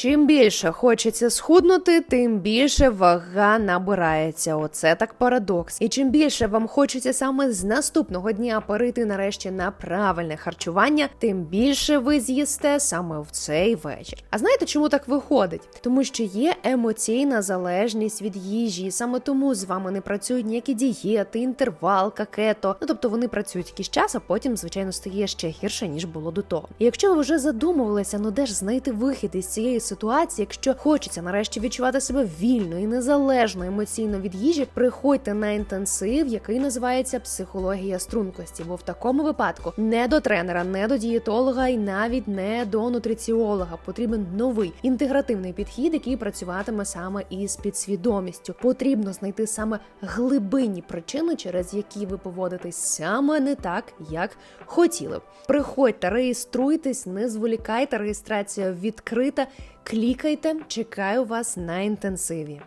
Чим більше хочеться схуднути, тим більше вага набирається. Оце так парадокс. І чим більше вам хочеться саме з наступного дня перейти нарешті на правильне харчування, тим більше ви з'їсте саме в цей вечір. А знаєте, чому так виходить? Тому що є емоційна залежність від їжі, і саме тому з вами не працюють ніякі дієти, інтервалка, кето. Ну тобто вони працюють якийсь час, а потім, звичайно, стає ще гірше ніж було до того. І якщо ви вже задумувалися, ну де ж знайти вихід із цієї ситуації, якщо хочеться нарешті відчувати себе вільно і незалежно емоційно від їжі, приходьте на інтенсив, який називається психологія стрункості. Бо в такому випадку не до тренера, не до дієтолога і навіть не до нутриціолога потрібен новий інтегративний підхід, який працюватиме саме із підсвідомістю. Потрібно знайти саме глибинні причини, через які ви поводитесь саме не так, як хотіли. Приходьте, реєструйтесь, не зволікайте. Реєстрація відкрита. Клікайте, чекаю вас на інтенсиві.